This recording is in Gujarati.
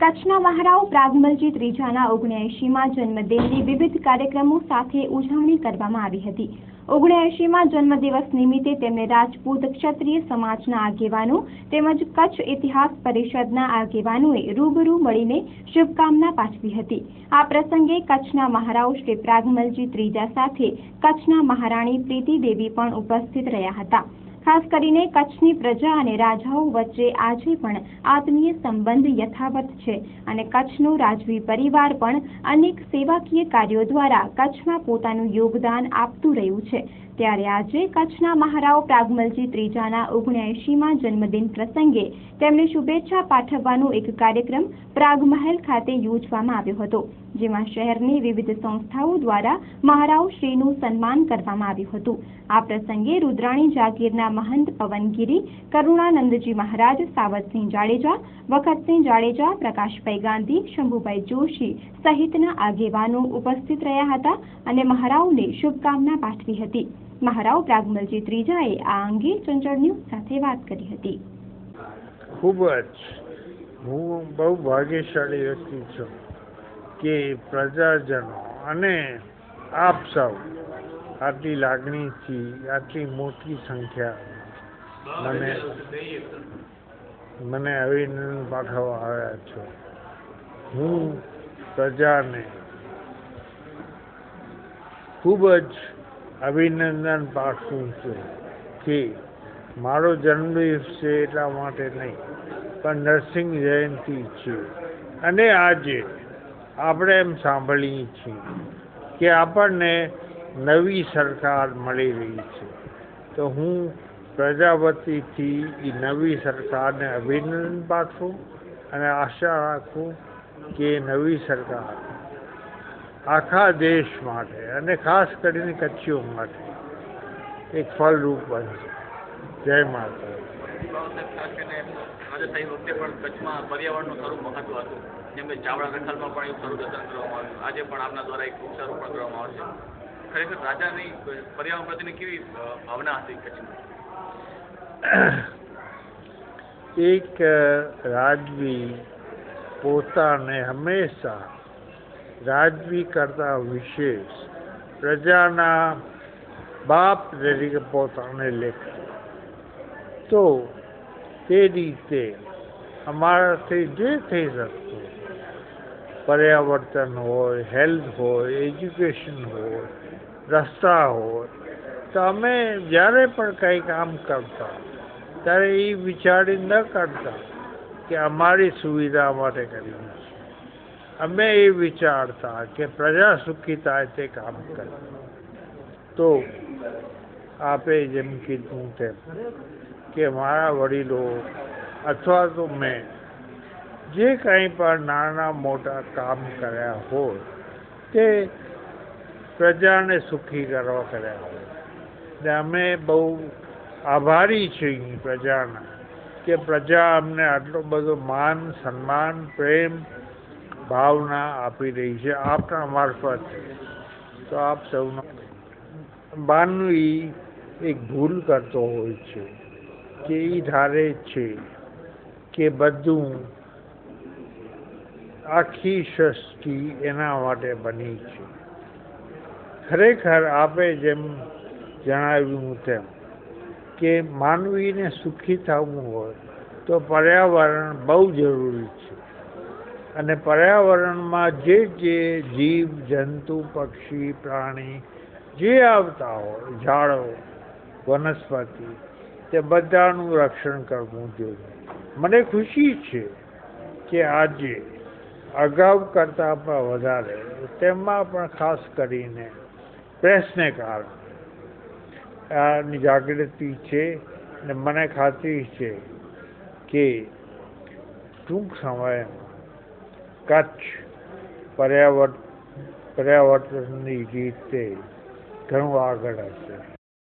કચ્છના મહારાવ પ્રાગમલજી ત્રીજાના ઓગણએંશીમાં જન્મદિનની વિવિધ કાર્યક્રમો સાથે ઉજવણી કરવામાં આવી હતી. ઓગણએંશીમાં જન્મદિવસ નિમિત્તે તેમણે રાજપૂત ક્ષત્રિય સમાજના આગેવાનો તેમજ કચ્છ ઇતિહાસ પરિષદના આગેવાનોએ રૂબરૂ મળીને શુભકામના પાઠવી હતી. આ પ્રસંગે કચ્છના મહારાવ શ્રી પ્રાગમલજી ત્રીજા સાથે કચ્છના મહારાણી પ્રીતિદેવી પણ ઉપસ્થિત રહ્યા હતા. ખાસ કરીને કચ્છની પ્રજા અને રાજાઓ વચ્ચે આજે પણ આત્મીય સંબંધ યથાવત છે અને કચ્છનો રાજવી પરિવાર પણ અનેક સેવાકીય કાર્યો દ્વારા કચ્છમાં પોતાનું યોગદાન આપતું રહ્યું છે. ત્યારે આજે કચ્છના મહારાવ પ્રાગમલજી ત્રીજાના ઓગણએંશીમાં જન્મદિન પ્રસંગે તેમને શુભેચ્છા પાઠવવાનો એક કાર્યક્રમ પ્રાગમહેલ ખાતે યોજવામાં આવ્યો હતો. જેમાં શહેરની વિવિધ સંસ્થાઓ દ્વારા મહારાવ શ્રીનું સન્માન કરવામાં આવ્યું હતું. આ પ્રસંગે રુદ્રાણી જાગીરના મહંત પવનગીરી, કરુણાનંદજી મહારાજ, સાવતસિંહ જાડેજા, વખતસિંહ જાડેજા, પ્રકાશભાઈ ગાંધી, શંભુભાઈ જોશી સહિતના આગેવાનો ઉપસ્થિત રહ્યા હતા અને મહારાવને શુભકામના પાઠવી હતી. મહારાવ પ્રાગમલજી ત્રીજાએ આ અંગે ચંચળ ન્યૂઝ સાથે વાત કરી હતી. ખૂબ જ. હું બહુ ભાગ્યશાળી વ્યક્તિ છું. કે પ્રજાજનો અને આપ સૌ આટલી લાગણીથી, આટલી મોટી સંખ્યા મને મને અભિનંદન પાઠવવા આવ્યા છો. હું પ્રજાને ખૂબ જ અભિનંદન પાઠવું છું કે મારો જન્મદિવસ છે એટલા માટે નહીં, પણ નરસિંહ જયંતિ છે. અને આજે આપણે એમ સાંભળીએ છીએ કે આપણને નવી સરકાર મળી રહી છે. તો હું પ્રજાપતિથી એ નવી સરકારને અભિનંદન પાઠવું અને આશા રાખું કે નવી સરકાર આખા દેશ માટે અને ખાસ કરીને કચ્છીઓ માટે એક ફળરૂપ બનશે. જય માતા એક રાજવી પોતાને હંમેશા રાજવી કરતા વિશેષ. પ્રજાના બાપ તરીકે પોતાને લેખે તો તે રીતે અમારાથી જે થઈ શકતું, પર્યાવર્તન હોય, હેલ્થ હોય, એજ્યુકેશન હોય, રસ્તા હોય, તો અમે જ્યારે પણ કંઈ કામ કરતા, ત્યારે એ વિચારી ન કરતા કે અમારી સુવિધા માટે કર્યું છે અમે એ વિચારતા કે પ્રજા સુખી થાય તે કામ કરે. તો આપે જેમ કીધું તેમ કે મારા વડીલો અથવા તો મેં જે કંઈ પણ નાના મોટા કામ કર્યા હોય, તે પ્રજાને સુખી કરવા કર્યા હોય. ને અમે બહુ આભારી છીએ પ્રજાના કે પ્રજા અમને આટલો બધો માન, સન્માન, પ્રેમ, ભાવના આપી રહી છે. આપના મારફત તો આપ સૌનો માનવી એક ભૂલ કરતો હોય છે. કે ધારે છે કે બધું આખી સૃષ્ટિ એના માટે બની છે? ખરેખર આપે જેમ જણાવ્યું તેમ કે માનવીને સુખી થવું હોય તો પર્યાવરણ બહુ જરૂરી છે. અને પર્યાવરણમાં જે જે જીવ, જંતુ, પક્ષી, પ્રાણી જે આવતા હોય, ઝાડો, વનસ્પતિ તે બધાનું રક્ષણ કરવું જોઈએ. મને ખુશી છે કે આજે અગાઉ કરતાં પણ વધારે તેમાં પણ ખાસ કરીને પ્રેસને કારણે આની જાગૃતિ છે ને મને ખાતરી છે કે ટૂંક સમયમાં કચ્છ પર્યાવરણ પર્યાવરણની રીતે ઘણું આગળ હશે.